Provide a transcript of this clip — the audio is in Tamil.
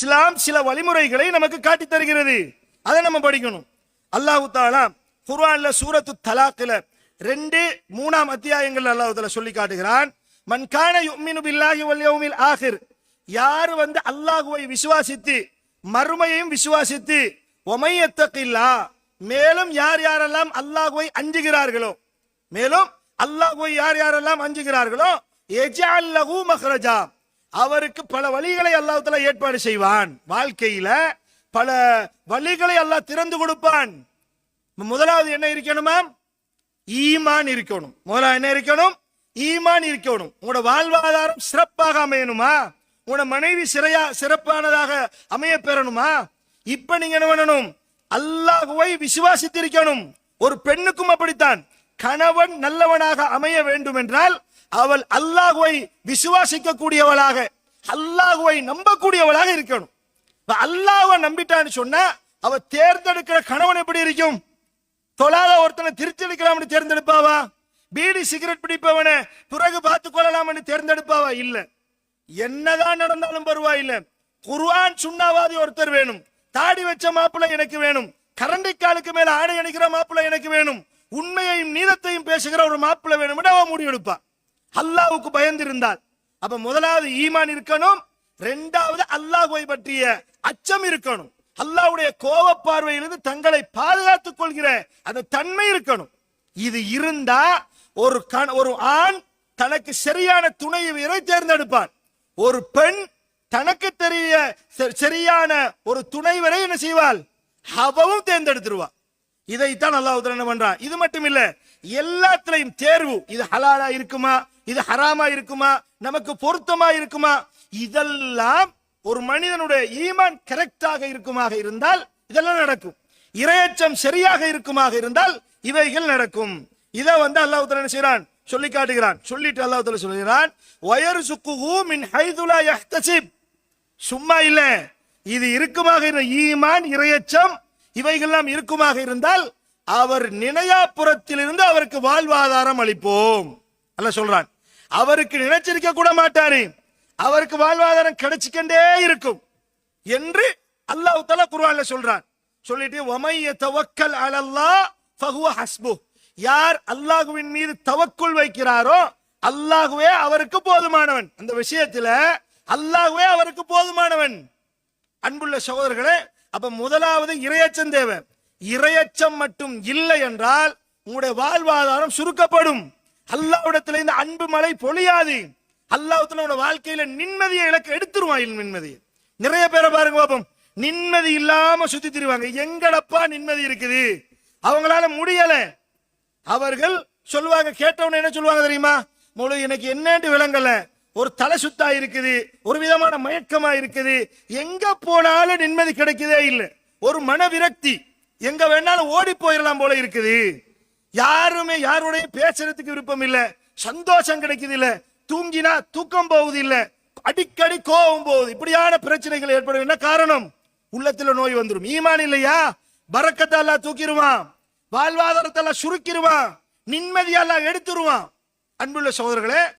இஸ்லாம் சில வழிமுறைகளை நமக்கு காட்டி தருகிறது. அதை நம்ம படிக்கணும். அல்லாஹு தாலா குர்ஆன்ல சூரத்து தலாக்கில் ரெண்டு மூணாம் அத்தியாயங்கள் அல்லாஹு தாலா சொல்லி காட்டுகிறான். மன் கான யுமினு பில்லாஹி வல் யௌமில் ஆகிர். யார் வந்து அல்லாஹுவை விசுவாசித்து மறுமையையும் விசுவாசித்து ஒமையத்தக்கில்லா மேலும் யார் யாரெல்லாம் அல்லாஹுவை அஞ்சுகிறார்களோ மேலும் அல்லாஹுவை யார் யாரெல்லாம் அஞ்சுகிறார்களோ எஜால் லஹு மஹ்ரஜா அவருக்கு பல வழிகளை அல்லாஹால ஏற்பாடு செய்வான். வாழ்க்கையில பல வழிகளை அல்லாஹ் திறந்து கொடுப்பான். முதலாவது என்ன இருக்கணுமா ஈமான் இருக்கணும். முதலாவது என்ன இருக்கணும்? ஈமான் இருக்கணும். உங்களோட வாழ்வாதாரம் சிறப்பாக அமையணுமா? உங்களோட மனைவி சிறையா சிறப்பானதாக அமைய பெறணுமா இப்ப நீங்க என்ன பண்ணணும்? அல்லாஹுவை விசுவாசித்திருக்கணும் ஒரு பெண்ணுக்கும் அப்படித்தான். கணவன் நல்லவனாக அமைய வேண்டும் என்றால் அவள் அல்லாஹுவை விசுவாசிக்க கூடியவளாக அல்லாஹுவை நம்பக்கூடியவளாக இருக்கணும். இப்ப நம்பிட்டான்னு சொன்னா அவ தேர்ந்தெடுக்கிற கணவன் எப்படி இருக்கும்? தொழாத ஒருத்தனை திருச்செடுக்கலாம்னு தேர்ந்தெடுப்பாவா? பீடி சிகரெட் பிடிப்பவனை பிறகு பார்த்து கொள்ளலாம்னு தேர்ந்தெடுப்பாவா? இல்ல. என்னதான் நடந்தாலும் பரவாயில்ல. குர்வான் சுண்ணாவாதி ஒருத்தர் வேணும். தாடி வச்ச மாப்பிள்ளை எனக்கு வேணும். கரண்டி காலுக்கு மேல ஆடை அணிக்கிற மாப்பிள்ளை எனக்கு வேணும். உண்மையையும் நீதத்தையும் பேசுகிற ஒரு மாப்பிள்ளை வேணும்னு அவன் முடிவெடுப்பா அல்லாவுக்கு பயந்து இருந்தால் அப்ப முதலாவது ஈமான் இருக்கணும். ரெண்டாவது அல்லாஹுவை பற்றிய அச்சம் இருக்கணும். அல்லாஹ்வுடைய கோப பார்வையிலிருந்து தங்களை பாதுகாத்துக் கொள்கிற அந்த தன்மை இருக்கணும். இது இருந்தா ஒரு கண் ஒரு ஆண் தனக்கு சரியான துணை வீரை தேர்ந்தெடுப்பான் ஒரு பெண் தனக்கு தெரிய ச- சரியான ஒரு துணைவரை என்ன செய்வாள்? அவவும் தேர்ந்தெடுத்துருவா. இதைத்தான் அல்லாஹ் என்ன பண்றான்? இது மட்டும் இல்ல எல்லாத்திலையும் தேர்வு இது ஹலாலா இருக்குமா? இது ஹராமா இருக்குமா? நமக்கு பொருத்தமா இருக்குமா? இதெல்லாம் ஒரு மனிதனுடைய ஈமான் கரெக்டாக இருக்குமாக இருந்தால் இதெல்லாம் நடக்கும். இரையச்சம் சரியாக இருக்குமாக இருந்தால் இவைகள் நடக்கும். இதை வந்து அல்லாஹ் என்ன செய்யறான் சொல்லி காட்டுகிறான். சொல்லிட்டு அல்லாஹ் தஆலா சொல்கிறான் வயர் சுக்குஹூ மின் ஹைதுலா யஹ்தசிப். சும்மா இல்ல இது இருக்குமாக இருந்த ஈமான் இரையச்சம் இவைகள்லாம் இருக்குமாக இருந்தால் அவர் நினையாப்புறத்திலிருந்து அவருக்கு வாழ்வாதாரம் அளிப்போம். அல்ல சொல்றான் அவருக்கு நினைச்சிருக்க கூட மாட்டாரு. அவருக்கு வாழ்வாதாரம் கிடைச்சிக்கண்டே இருக்கும் என்று அல்லாஹ் தலா குர்ஆன்ல சொல்றான். சொல்லிட்டு வமைய தவக்கல் அலல்லாஹ் ஃபஹுவ ஹஸ்பு. யார் அல்லாஹ்வின் மீது தவக்குள் வைக்கிறாரோ அல்லாஹ்வே அவருக்கு போதுமானவன். அந்த விஷயத்துல அல்லாஹ்வே அவருக்கு போதுமானவன். அன்புள்ள சகோதரர்களே அப்ப முதலாவது இரையச்சம் தேவை. இரையச்சம் மட்டும் இல்லை என்றால் உங்களுடைய வாழ்வாதாரம் சுருக்கப்படும். அல்லாவிடத்துல இந்த அன்பு மழை பொழியாது. அல்லாஹ்வுத்துல உங்களோட வாழ்க்கையில நிம்மதியை இலக்க எடுத்துருவான் நிம்மதியை நிறைய பேரை பாருங்க பாப்போம். நிம்மதி இல்லாம சுத்தி திருவாங்க. எங்கடப்பா நிம்மதி இருக்குது? அவங்களால முடியல. அவர்கள் சொல்லுவாங்க கேட்டவன என்ன சொல்லுவாங்க தெரியுமா? முழு எனக்கு என்னன்னு விளங்கல. ஒரு தலை சுத்தா இருக்குது ஒரு விதமான மயக்கமா இருக்குது எங்க போனாலும் நிம்மதி கிடைக்குதே இல்லை. ஒரு மன விரக்தி எங்க வேணாலும் ஓடி போயிடலாம் போல இருக்குது. யாருமே யாருடைய பேசுறதுக்கு விருப்பம் இல்ல சந்தோஷம் கிடைக்குது இல்ல தூங்கினா தூக்கம் போகுது இல்ல அடிக்கடி கோபம் போகுது. இப்படியான பிரச்சனைகள் ஏற்படும். என்ன காரணம்? உள்ளத்துல நோய் வந்துடும் ஈமான் இல்லையா? பறக்கத்தை எல்லாம் தூக்கிடுவான். வாழ்வாதாரத்தை எல்லாம் சுருக்கிடுவான். நிம்மதியெல்லாம் எடுத்துருவான். அன்புள்ள சகோதரர்களே